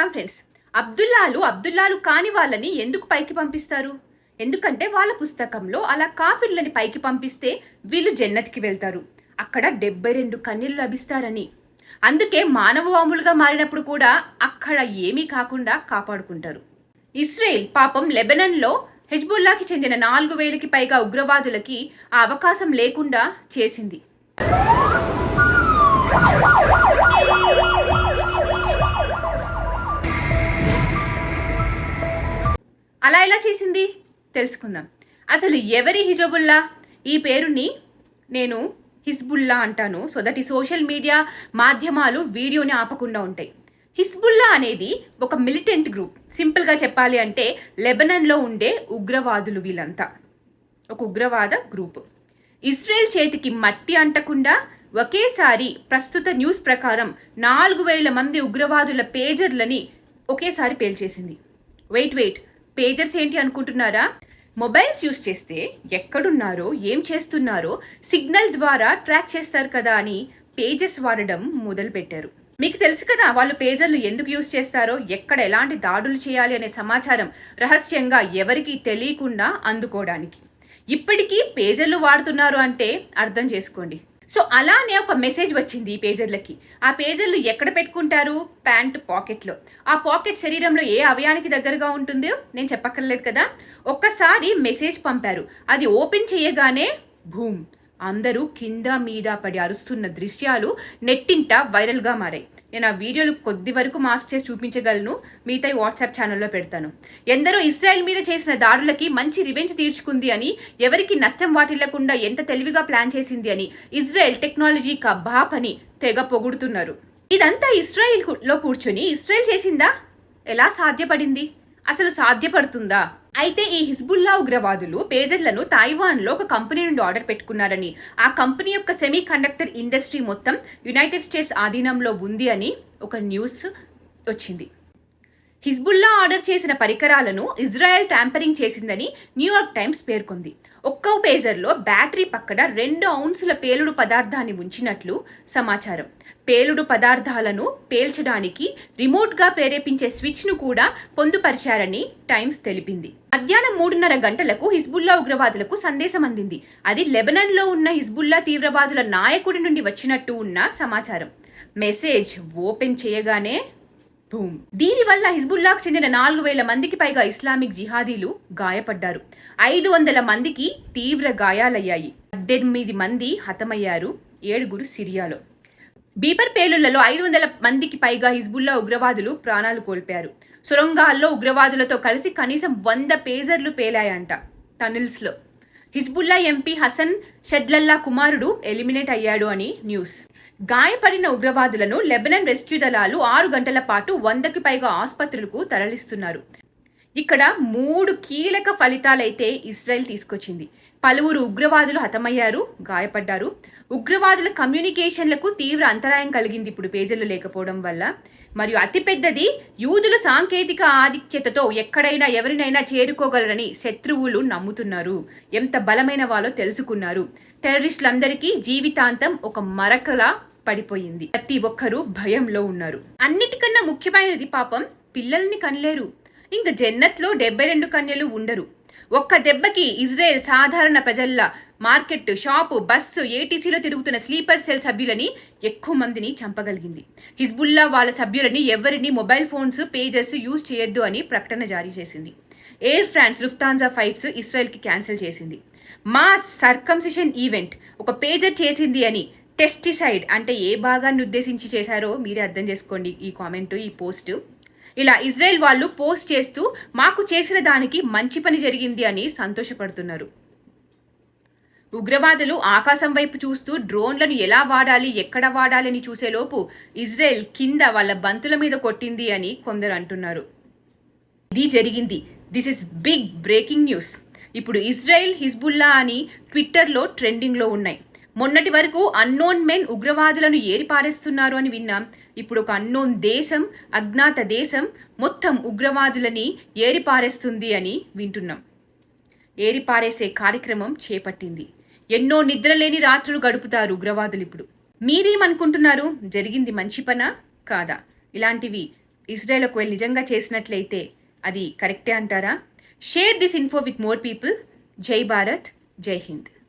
Ram friends. అబ్దుల్లాలు అబ్దుల్లాలు కాని వాళ్ళని ఎందుకు పైకి పంపిస్తారు? ఎందుకంటే వాళ్ళ పుస్తకంలో అలా కాఫిర్లని పైకి పంపిస్తే వీళ్ళు జన్నతికి వెళ్తారు. అక్కడ డెబ్బై రెండు కన్యలు లభిస్తారని. అందుకే మానవవాములుగా మారినప్పుడు కూడా అక్కడ ఏమీ కాకుండా కాపాడుకుంటారు. ఇస్రాయేల్ పాపం లెబనన్లో హెజ్బుల్లాకి చెందిన నాలుగు వేలకి పైగా ఉగ్రవాదులకి ఆ అవకాశం లేకుండా చేసింది. చేసింది? తెలుసుకుందాం. అసలు ఎవరి హిజబుల్లా? ఈ పేరుని నేను హిజ్బుల్లా అంటాను. సో దట్ ఈ సోషల్ మీడియా మాధ్యమాలు వీడియోని ఆపకుండా ఉంటాయి. హిస్బుల్లా అనేది ఒక మిలిటెంట్ గ్రూప్. సింపుల్గా చెప్పాలి అంటే లెబనన్లో ఉండే ఉగ్రవాదులు వీళ్ళంతా. ఒక ఉగ్రవాద గ్రూప్. ఇస్రాయెల్ చేతికి మట్టి అంటకుండా ఒకేసారి ప్రస్తుత న్యూస్ ప్రకారం నాలుగు వేల మంది ఉగ్రవాదుల పేజర్లని ఒకేసారి పేల్చేసింది. Wait wait. పేజర్స్ ఏంటి అనుకుంటున్నారా? మొబైల్స్ యూస్ చేస్తే ఎక్కడున్నారో ఏం చేస్తున్నారో సిగ్నల్ ద్వారా ట్రాక్ చేస్తారు కదా అని పేజెస్ వాడడం మొదలుపెట్టారు. మీకు తెలుసు కదా వాళ్ళు పేజర్లు ఎందుకు యూస్ చేస్తారో ఎక్కడ ఎలాంటి దాడులు చేయాలి అనే సమాచారం రహస్యంగా ఎవరికీ తెలియకుండా అందుకోవడానికి. ఇప్పటికీ పేజర్లు వాడుతున్నారు అంటే అర్థం చేసుకోండి. సో అలానే ఒక మెసేజ్ వచ్చింది ఈ పేజర్లకి. ఆ పేజర్లు ఎక్కడ పెట్టుకుంటారు? ప్యాంట్ పాకెట్లో. ఆ పాకెట్ శరీరంలో ఏ అవయానికి దగ్గరగా ఉంటుందో? నేను చెప్పక్కర్లేదు కదా. ఒక్కసారి మెసేజ్ పంపారు. అది ఓపెన్ చేయగానే భూమ్. అందరూ కింద మీద పడి అరుస్తున్న దృశ్యాలు నెట్టింట వైరల్గా మారాయి. నేను ఆ వీడియోలు కొద్ది వరకు మాస్ చేసి చూపించగలను. మిగతా వాట్సాప్ ఛానల్లో పెడతాను. ఎందరో ఇస్రాయెల్ మీద చేసిన దాడులకి మంచి రివెంజ్ తీర్చుకుంది అని ఎవరికి నష్టం వాటిల్లకుండా ఎంత తెలివిగా ప్లాన్ చేసింది అని ఇజ్రాయెల్ టెక్నాలజీ కబాబ్ అని తెగ పొగుడుతున్నారు. ఇదంతా ఇస్రాయెల్లో కూర్చొని ఇస్రాయెల్ చేసిందా? ఎలా సాధ్యపడింది? అసలు సాధ్యపడుతుందా? అయితే ఈ హిజ్బుల్లా ఉగ్రవాదులు పేజర్లను తాయివాన్లో ఒక కంపెనీ నుండి ఆర్డర్ పెట్టుకున్నారని ఆ కంపెనీ యొక్క సెమీ కండక్టర్ ఇండస్ట్రీ మొత్తం యునైటెడ్ స్టేట్స్ ఆధీనంలో ఉంది అని ఒక న్యూస్ వచ్చింది. హిజ్బుల్లా ఆర్డర్ చేసిన పరికరాలను ఇజ్రాయెల్ ట్యాంపరింగ్ చేసిందని న్యూయార్క్ టైమ్స్ పేర్కొంది. ఒక్కో పేజర్లో బ్యాటరీ పక్కన రెండు ఔన్సుల పేలుడు పదార్థాన్ని ఉంచినట్లు సమాచారం. పేలుడు పదార్థాలను పేల్చడానికి రిమోట్గా ప్రేరేపించే స్విచ్ను కూడా పొందుపరిచారని టైమ్స్ తెలిపింది. మధ్యాహ్నం మూడున్నర గంటలకు హిజ్బుల్లా ఉగ్రవాదులకు సందేశం అందింది. అది లెబనన్లో ఉన్న హిజ్బుల్లా తీవ్రవాదుల నాయకుడి నుండి వచ్చినట్టు ఉన్న సమాచారం. మెసేజ్ ఓపెన్ చేయగానే బూమ్. దీనివల్ల హిజ్బుల్లాకు చెందిన నాలుగు వేల మందికి పైగా ఇస్లామిక్ జిహాదీలు గాయపడ్డారు. ఐదు వందల మందికి తీవ్ర గాయాలయ్యాయి. పద్దెనిమిది మంది హతమయ్యారు. ఏడుగురు సిరియాలో. బీపర్ పేలుళ్ళలో ఐదు వందల మందికి పైగా హిజ్బుల్లా ఉగ్రవాదులు ప్రాణాలు కోల్పారు సొరంగాల్లో ఉగ్రవాదులతో కలిసి కనీసం వంద పేజర్లు పేలాయంట టనల్స్లో హిజ్బుల్లా ఎంపీ హసన్ షెడ్లల్లా కుమారుడు ఎలిమినేట్ అయ్యాడు అని న్యూస్. గాయపడిన ఉగ్రవాదులను లెబనన్ రెస్క్యూ దళాలు ఆరు గంటల పాటు వందకి పైగా ఆసుపత్రులకు తరలిస్తున్నారు. ఇక్కడ మూడు కీలక ఫలితాలైతే ఇస్రాయెల్ తీసుకొచ్చింది. పలువురు ఉగ్రవాదులు హతమయ్యారు గాయపడ్డారు. ఉగ్రవాదుల కమ్యూనికేషన్లకు తీవ్ర అంతరాయం కలిగింది ఇప్పుడు పేజీలు లేకపోవడం వల్ల. మరియు అతిపెద్దది యూదుల సాంకేతిక ఆధిక్యతతో ఎక్కడైనా ఎవరినైనా చేరుకోగలరని శత్రువులు నమ్ముతున్నారు. ఎంత బలమైన వాళ్ళో తెలుసుకున్నారు. టెర్రరిస్టులందరికీ జీవితాంతం ఒక మరకలా పడిపోయింది. ప్రతి ఒక్కరూ భయంలో ఉన్నారు. అన్నిటికన్నా ముఖ్యమైనది పాపం పిల్లల్ని కనలేరు. ఇంకా జన్నత్లో డెబ్బై రెండు కన్యలు ఉండరు. ఒక్క దెబ్బకి ఇజ్రాయెల్ సాధారణ ప్రజల్లా మార్కెట్ షాపు బస్సు ఏటీసీలో తిరుగుతున్న స్లీపర్ సెల్ సభ్యులని ఎక్కువ మందిని చంపగలిగింది. హిజ్బుల్లా వాళ్ళ సభ్యులని ఎవరిని మొబైల్ ఫోన్స్ పేజెస్ యూజ్ చేయొద్దు అని ప్రకటన జారీ చేసింది. ఎయిర్ ఫ్రాన్స్ లుఫ్తాన్జా ఫ్లైట్స్ ఇస్రాయెల్కి క్యాన్సిల్ చేసింది. మా సర్కంసిషన్ ఈవెంట్ ఒక పేజర్ చేసింది అని టెస్టిసైడ్ అంటే ఏ భాగాన్ని ఉద్దేశించి చేశారో మీరే అర్థం చేసుకోండి ఈ కామెంట్ ఈ పోస్ట్. ఇలా ఇజ్రాయెల్ వాళ్ళు పోస్ట్ చేస్తూ మాకు చేసిన దానికి మంచి పని జరిగింది అని సంతోషపడుతున్నారు. ఉగ్రవాదులు ఆకాశం వైపు చూస్తూ డ్రోన్లను ఎలా వాడాలి ఎక్కడ వాడాలి అని చూసేలోపు ఇజ్రాయెల్ కింద వాళ్ళ బంతుల మీద కొట్టింది అని కొందరు అంటున్నారు. ఇది జరిగింది. This is big breaking news ఇప్పుడు ఇజ్రాయెల్ హిజ్బుల్లా అని ట్విట్టర్లో ట్రెండింగ్లో ఉన్నాయి. మొన్నటి వరకు అన్నోన్ మెన్ ఉగ్రవాదులను ఏరిపారేస్తున్నారు అని విన్నాం. ఇప్పుడు ఒక అన్నోన్ దేశం అజ్ఞాత దేశం మొత్తం ఉగ్రవాదులని ఏరిపారేస్తుంది అని వింటున్నాం. ఏరిపారేసే కార్యక్రమం చేపట్టింది. ఎన్నో నిద్రలేని రాత్రులు గడుపుతారు ఉగ్రవాదులు ఇప్పుడు. మీరేమనుకుంటున్నారు? జరిగింది మంచి పనా? కాదా? ఇలాంటివి ఇజ్రాయెల్ ఒకవేళ నిజంగా చేసినట్లయితే అది కరెక్టే అంటారా? Share this info with more people. జై భారత్. జై హింద్.